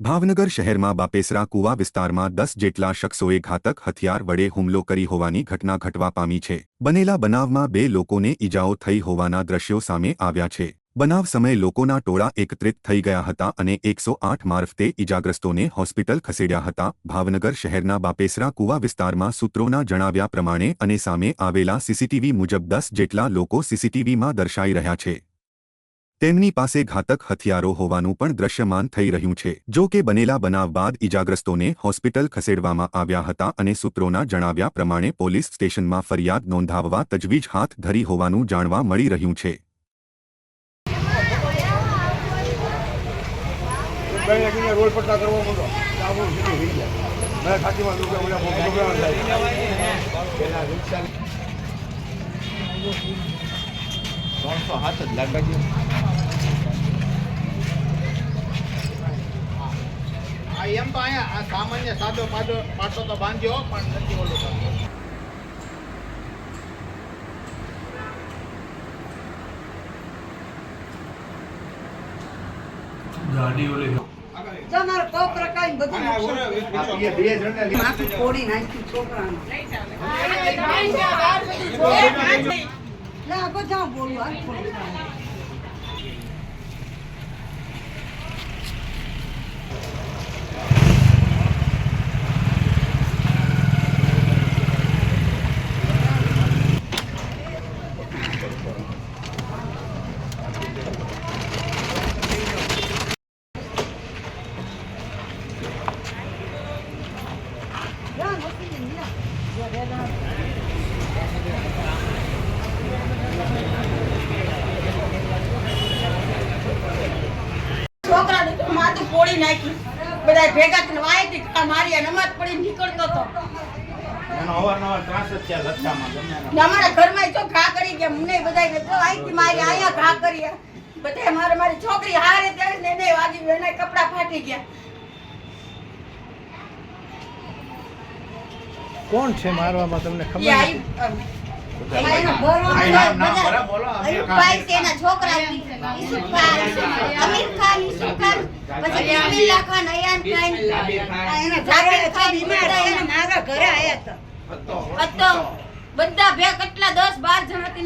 ભાવનગર શહેરમાં બાપેસરા કુવા વિસ્તારમાં દસ જેટલા શખ્સોએ ઘાતક હથિયાર વડે હુમલો કરી હોવાની ઘટના ઘટવા પામી છે. બનેલા બનાવમાં બે લોકોને ઈજાઓ થઈ હોવાના દ્રશ્યો સામે આવ્યા છે. બનાવ સમયે લોકોના ટોળા એકત્રિત થઈ ગયા હતા અને એકસો આઠ મારફતે ઈજાગ્રસ્તોને હોસ્પિટલ ખસેડ્યા હતા. ભાવનગર શહેરના બાપેસરા કુવા વિસ્તારમાં સૂત્રોના જણાવ્યા પ્રમાણે અને સામે આવેલા સીસીટીવી મુજબ દસ જેટલા લોકો સીસીટીવીમાં દર્શાઈ રહ્યા છે. તેમની પાસે ઘાતક હથિયારો હોવાનું પણ દ્રશ્યમાન થઈ રહ્યું છે જો કે બનેલા બનાવ બાદ ઇજાગ્રસ્તોને હોસ્પિટલ ખસેડવામાં આવ્યા હતા અને સૂત્રોના જણાવ્યા પ્રમાણે પોલીસ સ્ટેશનમાં ફરિયાદ નોંધાવવા તજવીજ હાથ ધરી હોવાનું જાણવા મળી રહ્યું છે. રોડ કરવા મેં ખાતીમાં થાય ત્રણસો હાથ જ લાગવા આ એમ તો અહીંયા આ સામાન્ય સાદો પાડો પાટો તો બાંધ્યો પણ નથી ઓલું કરતો ગાડી ઓલી તમારો પગ રકાઈને બધું નુકસાન. બે જણને માથું ફોડી નાખ્યું છોકરાનું. લે, આ બધા બોલું, હાલ ફોડી નાખ્યું. જા, નથી ને, જા. જા, જા, જા. છોકરાને તો માથું નાખી બધા ભેગા થઈને વાયથી ઘા મારી નમાજ પડી નીકળતો હતો એનો અવારનવાર ત્રાસ જ છે રસ્તામાં ગમે એનો. ને અમારા ઘરમાં જો ઘા કરી ગયા મને બધા તો અહીંથી મારી અહીંયા ઘા કરી બધા મારે મારી છોકરી હારે ત્યારે ને એને વાગી એના કપડા ફાટી ગયા. કોણ છે મારવામાં તમને ખબર અમ, અયુબભાઈ ખાન. બધા ભે કેટલા દસ બાર જણા હતી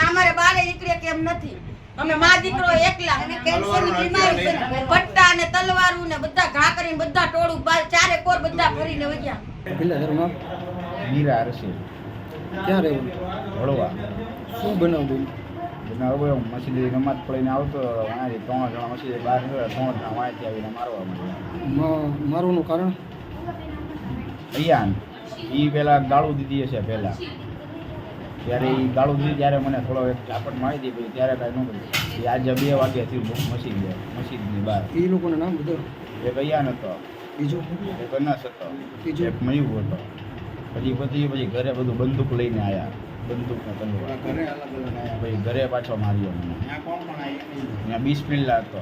અમારે બારે નીકળે કેમ નથી અમે મા દીકરો એકલા અને કેન્સરની બીમારી છે પટ્ટા અને તલવારું ને બધા ઘા કરીને બધા ટોળું ચારે કોર બધા ફરીને વગ્યા પેલા ઘરમાં મીરા અરસી ક્યાં રહેવું વડવા શું બનાવ્યું એના હવે મસીદી રમત પડીને આવતો અહીંયાથી ત્રણ જણા મસીદી બહાર નીકળ્યા ત્રણ જણા વાંચી આવીને મારવા માંડ્યા. મારવાનું કારણ? અયાન એ પહેલાં ગાળું દીધી હશે પહેલાં ત્યારે એ ગાળું દીધી ત્યારે મને થોડો એક ઝાપટ મારી હતી પછી ત્યારે કાંઈ ન કર્યું. એ આજે બે વાગ્યાથી મસીદ મસીદની બહાર. એ લોકોને નામ બધું? એક અયાન હતો. બીજું? એક અનાસ હતો. બીજો? એક મયુર હતો. પછી પછી પછી ઘરે બધું બંદૂક લઈને આવ્યા બંદૂક ને તલવાર ઘરે અલગ અલગ આયા. ઘરે પાછો માર્યો મને. ત્યાં બિસ્મિલ્લા હતો.